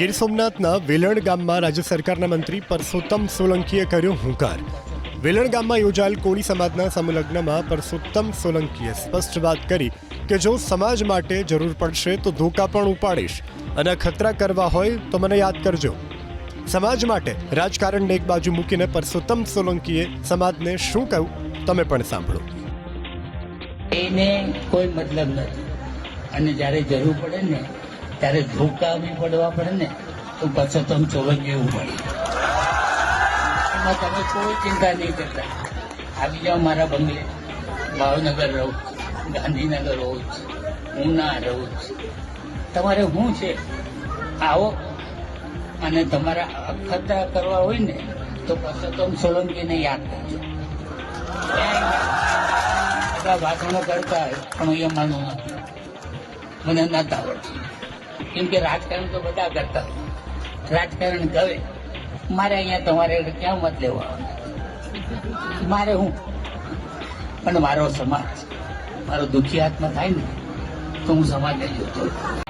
ગીર સોમનાથના વેલણ ગામમાં રાજ્ય સરકારના મંત્રી પરસોત્તમ સોલંકીએ કર્યો હુંકાર. વેલણ ગામમાં યોજાયેલ કોળી સમાજના સમલગ્નમાં પરસોત્તમ સોલંકીએ સ્પષ્ટ વાત કરી કે જો સમાજ માટે જરૂર પડશે તો ધોકા પણ ઉપાડીશ અને ખતરા કરવા હોય તો મને યાદ કરજો. સમાજ માટે રાજકારણને એક બાજુ મૂકીને પરસોત્તમ સોલંકીએ સમાજને શું કહ્યું તમે પણ સાંભળો. એને કોઈ મતલબ નથી. અને જ્યારે જરૂર પડે ને ત્યારે ધોકા બી પડવા પડે ને, તો પછી તમે ચોલંગી એવું પડે. એમાં તમે કોઈ ચિંતા નહીં કરતા. આવી જાઓ મારા બંગલે. ભાવનગર રહું ગાંધીનગર રહું છું ઉના રહું છું તમારે શું છે? આવો. અને તમારા અખતરા કરવા હોય ને, તો પછી તમે સોલંકીને યાદ કરજો. બધા ભાષણો કરતા હોય, પણ હું માનું નથી મને નથી આવડતું. કેમ કે રાજકારણ તો બધા કરતા. રાજકારણ કરે. મારે અહીંયા તમારે ક્યાં મત લેવા મારે હું? પણ મારો સમાજ, મારો દુઃખી આત્મા થાય ને, તો હું સમાજને જોતો.